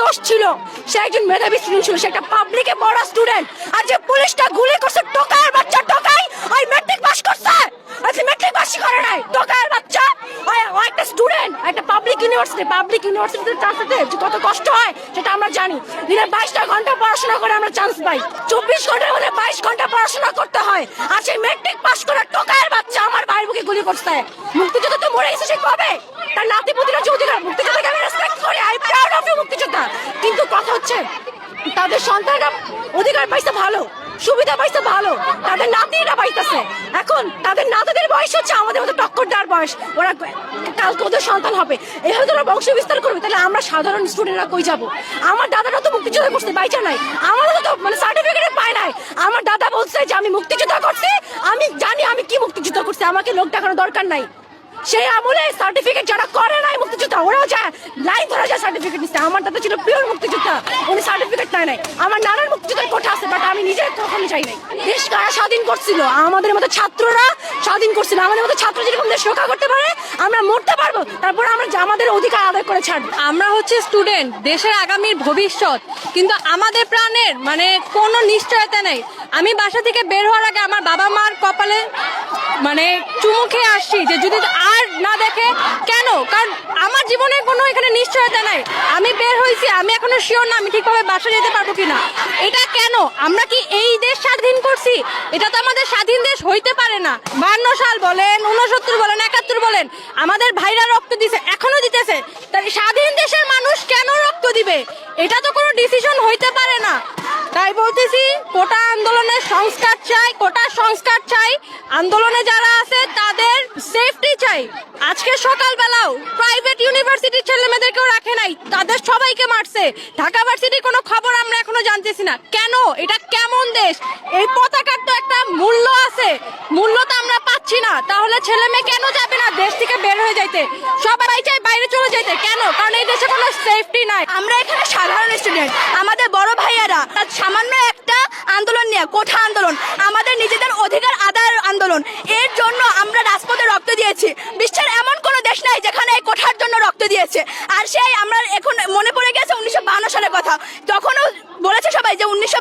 দোষ ছিল। সে একজন মেধাবী স্টুডেন্ট ছিল, সে একটা পাবলিকে পড়া স্টুডেন্ট আর যে পুলিশটা গুলি করছে টোকার বাচ্চা, টোকাই! ওই ম্যাট্রিক পাস করছে! আচ্ছা ম্যাট্রিক পাসই করে নাই। টোকার বাচ্চা ও একটা স্টুডেন্ট একটা পাবলিক ইউনিভার্সিটি পাবলিক ইউনিভার্সিটিতে চান্সতে যে কত কষ্ট হয়, সেটা আমরা জানি। দিনে বাইশটা ঘণ্টা পড়াশোনা করে আমরা চান্স পাই। চব্বিশ ঘণ্টার মধ্যে বাইশ ঘণ্টা পড়াশোনা করতে হয়। আর সেই ম্যাট্রিক পাস করা টোকার বাচ্চা আমার ভাইয়ের বুকে গুলি করছে। মুক্তিযুদ্ধ তো মরে গেছে, সে কবে? তার নাতি পুতিরা চৌধুরী মুক্তিযোদ্ধাকে আমি রেসপেক্ট করি ইউ মুক্তিযোদ্ধা কিন্তু কথা হচ্ছে, তাদের সন্তানরা অধিকার পাইছে ভালো, সুবিধা পাইছে ভালো, তাদের নাতিরা পাইতেছে। এখন তাদের নাতিদের বয়স হচ্ছে আমাদের মতো টক্কর দেওয়ার বয়স। ওরা কালকে ওদের সন্তান হবে। এভাবে তোরা বংশ বিস্তার করবে, তাহলে আমরা সাধারণ স্টুডেন্টরা কই যাব? আমার দাদারা তো মুক্তিযোদ্ধা করতে বাইচা নাই। আমারও তো মানে সার্টিফিকেট পায় নাই। আমার দাদা বলছে যে, আমি মুক্তিযোদ্ধা করছি, আমি জানি আমি কি মুক্তিযুদ্ধ করছি, আমাকে লোক দেখানোর দরকার নাই। সেই আমলে সার্টিফিকেট যারা করে নাই মুক্তিযোদ্ধা, ওরাও যায় লাইন ধরে যায় সার্টিফিকেট নিচ্ছে আমার দাদা ছিল পিওর মুক্তিযোদ্ধা। উনি সার্টিফিকেট নেয় নাই। আমার নানার মুক্তিযোদ্ধার কোঠা আছে বাট আমি নিজে কখনো চাই নাই। দেশ কারা স্বাধীন করছিল? আমাদের মতো ছাত্ররা স্বাধীন করছিল আমাদের মতো ছাত্র যেরকম দেশ রক্ষা করতে পারে, আমরা মরতে পারব। তারপর আমরা আমাদের অধিকার আদায় করে ছাড়বো। আমরা হচ্ছে স্টুডেন্ট দেশের আগামীর ভবিষ্যৎ। কিন্তু আমাদের প্রাণের মানে কোনো নিশ্চয়তা নেই। আমি বাসা থেকে বের হওয়ার আগে আমার বাবা মার কপালে মানে চুমু খেয়ে আসছি যে যদি আর না দেখে, কেন? কারণ আমার জীবনের কোনো এখানে নিশ্চয়তা নাই। আমি বের হয়েছি, আমি এখনও শিওর না আমি ঠিকভাবে বাসা যেতে পারব কিনা। এটা কেন? আমরা কি এই দেশ স্বাধীন করছি? এটা তো আমাদের স্বাধীন দেশ হইতে পারে না বান্ন সাল বলেন উনসত্তর বলেন একাত্তর বলেন আমাদের ভাইরা রক্ত দিছে এখনও দিতেছে তাই স্বাধীন দেশের মানুষ কেন রক্ত দিবে? এটা তো কোনো ডিসিশন হইতে পারে না। তাই বলতেছি, কোটা আন্দোলনের সংস্কার চাই, কোটা সংস্কার চাই। আন্দোলনে যারা আছে, তাদের সেফটি চাই। আজকে সকালবেলাও প্রাইভেট ইউনিভার্সিটির ছেলে মেয়েদেরকেও রাখে নাই, তাদের সবাইকে মারছে। ঢাকা ভার্সিটির কোনো খবর আমরা এখনও জানতেছি না। কেন? এটা কেমন দেশ? এই পতাকার তো একটা মূল্য আছে। মূল্য তো আমরা পাচ্ছি না। তাহলে ছেলে মেয়ে কেন যাবে না দেশ থেকে বের হয়ে যাইতে? সবাই চাই যেতে কেন? কারণ এই দেশে কোনো সেফটি নাই। আমরা এখানে সাধারণ স্টুডেন্ট আমাদের বড় ভাইয়ারা সামান্য একটা আন্দোলন নিয়ে, কোঠা আন্দোলন, আমাদের নিজেদের অধিকার আদায়ের আন্দোলন, এর জন্য আমরা রাজপথে রক্ত দিয়েছি। বিশ্বের এমন কোনো দেশ নাই যেখানে এই কোঠার জন্য রক্ত দিয়েছে। আর সেই আমরা এখন মনে পড়ে গেছে উনিশশো সালের কথা। তখনও বলেছে সবাই যে উনিশশো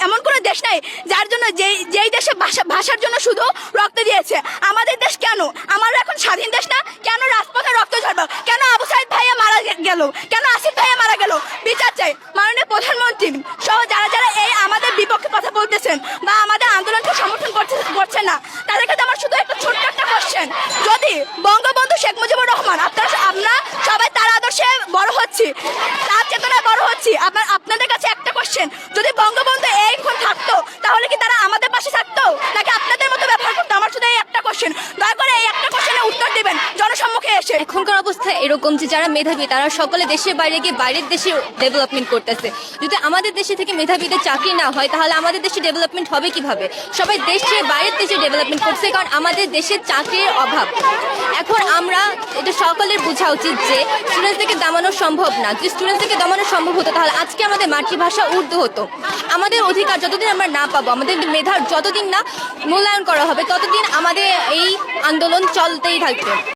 এমন কোনো দেশ নাই যার জন্য যেই যেই দেশে ভাষা ভাষার জন্য শুধু রক্ত দিয়েছে। আমাদের দেশ কেন আমরা এখন স্বাধীন দেশ না কেন রাজপথে রক্ত ঝরবে কেন আবু সাইদ ভাইয়া মারা গে- গেল? কেন আসিফ ভাইয়া মারা গেল? বিচার চাই। মাননীয় প্রধানমন্ত্রী, সহ যারা যারা এই আমাদের বিপক্ষে কথা বলতেছেন বা আমাদের আন্দোলনকে সমর্থন করছে, করছেন না তাদের কাছে আমার শুধু একটা ছোট্ট একটা কোশ্চেন যদি বঙ্গবন্ধু শেখ মুজিবুর রহমান, আপনারা আমরা সবাই তার আদর্শে বড় হচ্ছি, তার চেতনায় বড় হচ্ছি আপনার আপনাদের কাছে একটা কোশ্চেন যদি বঙ্গবন্ধু এইক্ষণ থাকতো, তাহলে কি তারা আমাদের পাশে থাকতো নাকি আপনাদের মতো ব্যবহার করতো আমার শুধু এই একটা কোশ্চেন দয়া করে এই একটা কোশ্চেনের উত্তর দিবেন জনসম্মুখে এখনকার অবস্থা এরকম যে যারা মেধাবী, তারা সকলে দেশের বাইরে গিয়ে বাইরের দেশে ডেভেলপমেন্ট করতেছে। যদি আমাদের দেশে থেকে মেধাবীদের চাকরি না হয়, তাহলে আমাদের দেশে ডেভেলপমেন্ট হবে কীভাবে? সবাই দেশ বাইরের দেশে ডেভেলপমেন্ট করছে কারণ আমাদের দেশে চাকরির অভাব। এখন আমরা এটা সকলের বোঝা উচিত যে স্টুডেন্টসদেরকে দামানো সম্ভব না। যদি স্টুডেন্টসদেরকে দমানো সম্ভব হতো, তাহলে আজকে আমাদের মাতৃভাষা উর্দু হতো। আমাদের অধিকার যতদিন আমরা না পাবো, আমাদের মেধার যতদিন না মূল্যায়ন করা হবে, ততদিন আমাদের এই আন্দোলন চলতেই থাকবে।